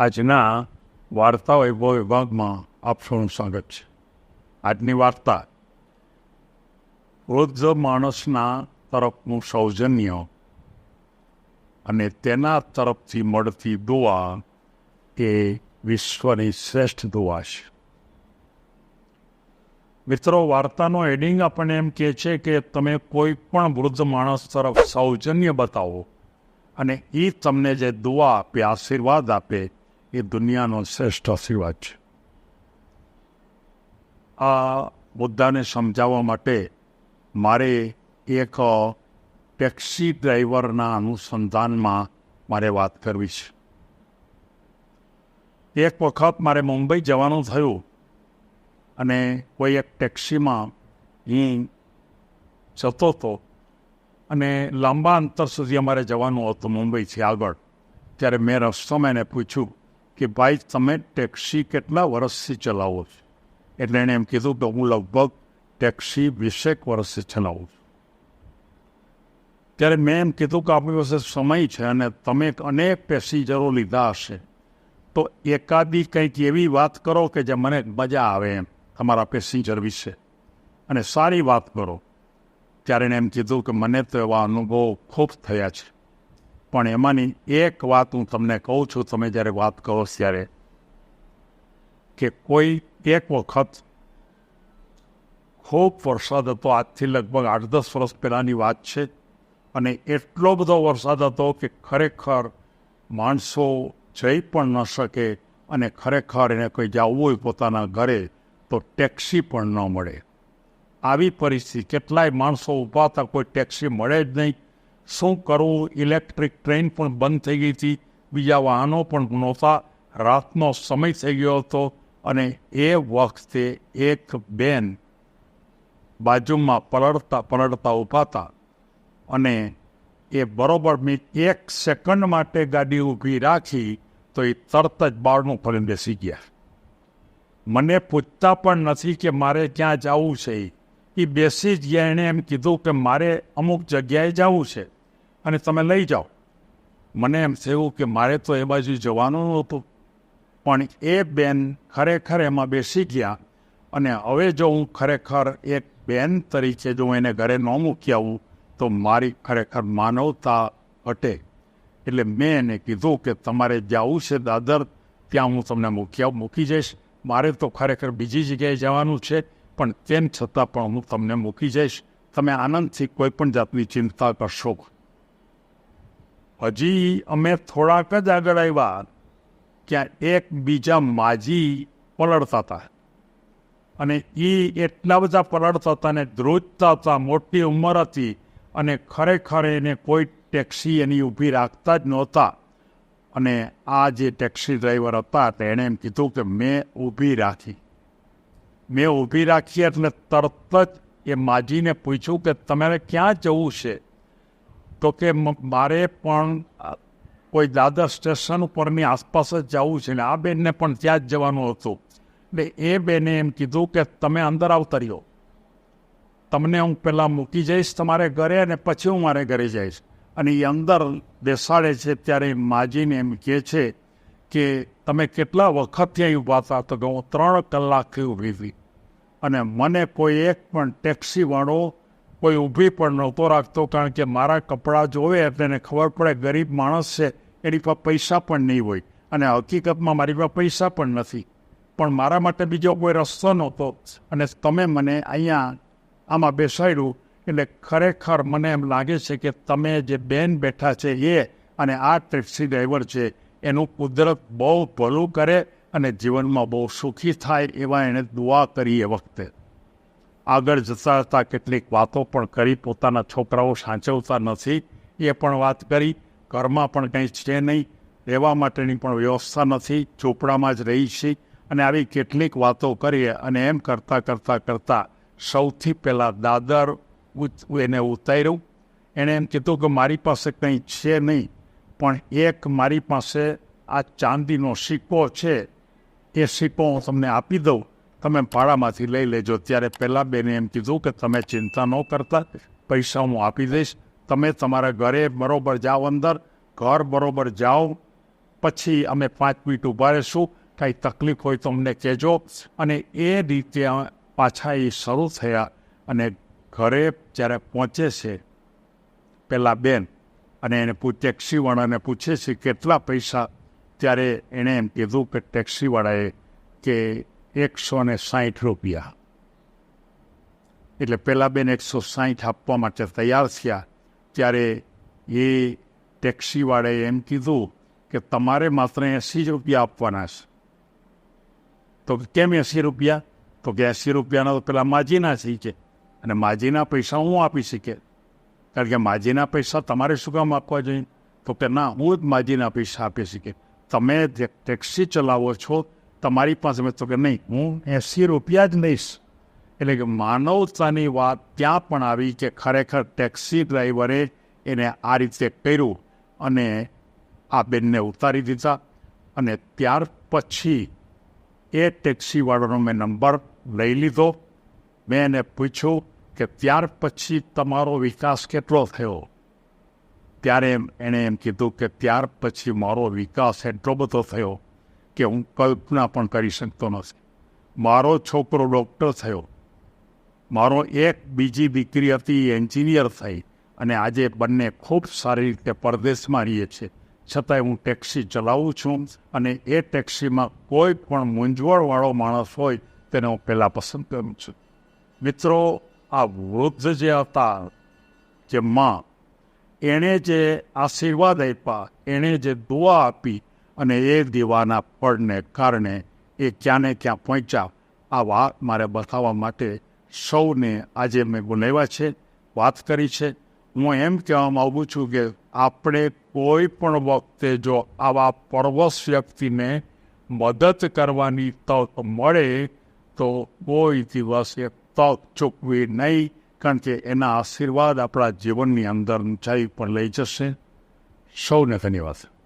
આજના વાર્તા વૈભવ વિભાગમાં આપ સૌનું સ્વાગત છે. આજની વાર્તા વૃદ્ધ માણસના તરફનું સૌજન્ય અને તેના તરફથી મળતી દુઆ એ વિશ્વની શ્રેષ્ઠ દુઆ છે. મિત્રો, વાર્તાનો એડિંગ આપણને એમ કહે છે કે તમે કોઈ પણ વૃદ્ધ માણસ તરફ સૌજન્ય બતાવો અને એ તમને જે દુઆ આપે, આશીર્વાદ આપે એ દુનિયાનો શ્રેષ્ઠ આશીર્વાદ છે આ મુદ્દાને સમજાવવા માટે મારે એક ટેક્સી ડ્રાઈવરના અનુસંધાનમાં મારે વાત કરવી છે. એક વખત મારે મુંબઈ જવાનું થયું અને કોઈ એક ટેક્સીમાં હું જતો હતો અને લાંબા અંતર સુધી અમારે જવાનું હતું મુંબઈથી આગળ. ત્યારે મેં રસ્તામાં એને પૂછ્યું કે ભાઈ, તમે ટેક્સી કેટલા વર્ષથી ચલાવો છો? એટલે એણે એમ કીધું કે હું લગભગ ટેક્સી વીસેક વર્ષથી ચલાવું છું. ત્યારે મેં એમ કીધું કે આપણી પાસે સમય છે અને તમે અનેક પેસેન્જરો લીધા હશે. તો એકાદી કંઈક એવી વાત કરો કે જે મને મજા આવે એમ તમારા પેસેન્જર વિશે. અને સારી વાત કરો. ત્યારે એણે એમ કીધું કે મને તો એવા અનુભવ ખૂબ થયા છે. પણ એમાંની એક વાત હું તમને કહું છું, તમે જ્યારે વાત કરો ત્યારે, કે કોઈ એક વખત ખૂબ વરસાદ હતો, આજથી લગભગ આઠ દસ વર્ષ પહેલાંની વાત છે, અને એટલો બધો વરસાદ હતો કે ખરેખર માણસો જઈ પણ ન શકે અને ખરેખર એને કોઈ જવું હોય પોતાના ઘરે, તો ટેક્સી પણ ન મળે. આવી પરિસ્થિતિ, કેટલાય માણસો ઊભા હતા, કોઈ ટેક્સી મળે જ નહીં શું કરવું ઇલેક્ટ્રિક ટ્રેન પણ બંધ થઈ ગઈ હતી. બીજા વાહનો પણ નહોતા. રાતનો સમય થઈ ગયો હતો અને એ વખતે એક બેન બાજુમાં પલળતા પલળતા ઊભા હતા અને એ બરોબર મેં એક સેકન્ડ માટે ગાડી ઊભી રાખી તો એ તરત જ બાળનું ફરીને બેસી ગયા. મને પૂછતા પણ નથી કે મારે ક્યાં જવું છે. એ બેસી જ ગયા. એણે એમ કીધું કે મારે અમુક જગ્યાએ જવું છે. અને તમે લઈ જાઓ. મને એમ થયું કે મારે તો એ બાજુ જવાનું હતું પણ એ બેન ખરેખર એમાં બેસી ગયા અને હવે જો હું ખરેખર એક બેન તરીકે જો એને ઘરે ન મૂકી આવું, તો મારી ખરેખર માનવતા ઘટે. એટલે મેં એને કીધું કે તમારે જવું છે દાદર, ત્યાં હું તમને મૂકી મૂકી જઈશ. મારે તો ખરેખર બીજી જગ્યાએ જવાનું છે, પણ તેમ છતાં પણ હું તમને મૂકી જઈશ. તમે આનંદથી કોઈ પણ જાતની ચિંતા કરશો. હજી અમે થોડાક જ આગળ આવ્યા, ત્યાં એકબીજા માજી પલળતા હતા. અને એ એટલા બધા પલળતા હતા ને ધ્રુજતા હતા, મોટી ઉંમર હતી અને ખરેખર એને કોઈ ટેક્સી એની ઊભી રાખતા જ નહોતા. અને આ જે ટેક્સી ડ્રાઈવર હતા, તેણે એમ કીધું કે મેં ઊભી રાખી. મેં ઊભી રાખી એટલે તરત જ એ માજીને પૂછ્યું કે તમારે ક્યાં જવું છે? તો કે મારે પણ કોઈ દાદર સ્ટેશન ઉપરની આસપાસ જ જવું છે ને આ બેનને પણ ત્યાં જ જવાનું હતું. એટલે એ બેને એમ કીધું કે તમે અંદર આવતા રહ્યો. તમને હું પહેલાં મૂકી જઈશ તમારે ઘરે અને પછી હું મારે ઘરે જઈશ. અને એ અંદર બેસાડે છે ત્યારે માજીને એમ કહે છે કે તમે કેટલા વખતથી અહીં ઊભા હતા? તો હું ત્રણ કલાકથી ઊભી હતી અને મને કોઈ એક પણ ટેક્સીવાળો કોઈ ઊભી પણ નહોતો રાખતો કારણ કે મારા કપડાં જોવે એટલે એને ખબર પડે ગરીબ માણસ છે, એની પાસે પૈસા પણ નહીં હોય અને હકીકતમાં મારી પાસે પૈસા પણ નથી. પણ મારા માટે બીજો કોઈ રસ્તો નહોતો અને તમે મને અહીંયા આમાં બેસાડ્યું એટલે ખરેખર મને એમ લાગે છે કે તમે જે બેન બેઠા છે એ અને આ ટેક્સી ડ્રાઈવર છે, એનું કુદરત બહુ ભલું કરે અને જીવનમાં બહુ સુખી થાય એવા એણે દુઆ કરી એ વખતે. આગળ જતા જતાં કેટલીક વાતો પણ કરી પોતાના છોકરાઓ સાચવતા નથી. એ પણ વાત કરી. ઘરમાં પણ કંઈ છે નહીં. રહેવા માટેની પણ વ્યવસ્થા નથી. ચોપડામાં જ રહી છે. અને આવી કેટલીક વાતો કરીએ અને એમ કરતાં કરતાં કરતાં સૌથી પહેલાં દાદર એને ઉતાર્યું. એણે એમ કીધું કે મારી પાસે કંઈ છે નહીં, પણ એક મારી પાસે આ ચાંદીનો સિક્કો છે. એ સિક્કો હું તમને આપી દઉં. તમે ભાડામાંથી લઈ લેજો. ત્યારે પહેલાં બેને એમ કીધું કે તમે ચિંતા ન કરતા, પૈસા હું આપી દઈશ. તમે તમારા ઘરે બરોબર જાઓ અંદર, ઘર બરોબર જાઓ. પછી અમે પાંચ મિનિટ ઊભા રહીશું. કાંઈ તકલીફ હોય તો અમને કહેજો. અને એ રીતે પાછા એ શરૂ થયા અને ઘરે જ્યારે પહોંચે છે પેલા બેન અને એને ટેક્સીવાળાને પૂછે છે, કેટલા પૈસા? ત્યારે એણે એમ કીધું કે ટેક્સીવાળાએ કે એકસો ને સાઠ રૂપિયા. એટલે પહેલાં બેન એકસો સાઠ આપવા માટે તૈયાર થયા. ત્યારે એ ટેક્સીવાળાએ એમ કીધું કે તમારે માત્ર એંસી જ રૂપિયા આપવાના છે. તો કેમ એંસી રૂપિયા? તો કે એંસી રૂપિયાના તો પેલા માજીના છે. કે અને માજીના પૈસા હું આપી શકે કારણ કે માજીના પૈસા તમારે શું કામ આપવા જોઈએ? તો કે ના, હું જ માજીના પૈસા આપી શકે તમે ટેક્સી ચલાવો છો તમારી પાસે મેં તો કે નહીં. હું એંસી રૂપિયા જ લઈશ. એટલે કે માનવતાની વાત ત્યાં પણ આવી કે ખરેખર ટેક્સી ડ્રાઈવરે એને આ રીતે કર્યું અને આ બેનને ઉતારી દીધા. અને ત્યાર પછી એ ટેક્સીવાળાનો મેં નંબર લઈ લીધો. મેં એને પૂછ્યું કે ત્યાર પછી તમારો વિકાસ કેટલો થયો? ત્યારે એમ એણે એમ કીધું કે ત્યાર પછી મારો વિકાસ એટલો બધો થયો કે હું કલ્પના પણ કરી શકતો નથી. મારો છોકરો ડૉક્ટર થયો. મારો એક બીજી દીકરી હતી, એન્જિનિયર થઈ અને આજે બંને ખૂબ સારી રીતે પરદેશમાં રહીએ છીએ છતાંય હું ટેક્સી ચલાવું છું અને એ ટેક્સીમાં કોઈ પણ મૂંઝવણવાળો માણસ હોય તેને હું પહેલાં પસંદ કરું છું. મિત્રો, આ વૃદ્ધ જે હતા, જે માં, એણે જે આશીર્વાદ આપ્યા, એણે જે દુઆ આપી અને એ દીવાના ફળને કારણે એ ક્યાંને ક્યાં પહોંચ્યા આ વાત મારે બતાવવા માટે સૌને આજે મેં બોલાવ્યા છે, વાત કરી છે. હું એમ કહેવા માગું છું કે આપણે કોઈ પણ વખતે જો આવા પરવશ વ્યક્તિને મદદ કરવાની તક મળે, તો કોઈ દિવસ એ તક ચૂકવી નહીં, કારણ કે એના આશીર્વાદ આપણા જીવનની અંદર ઊંચાઈ પણ લઈ જશે. સૌને ધન્યવાદ.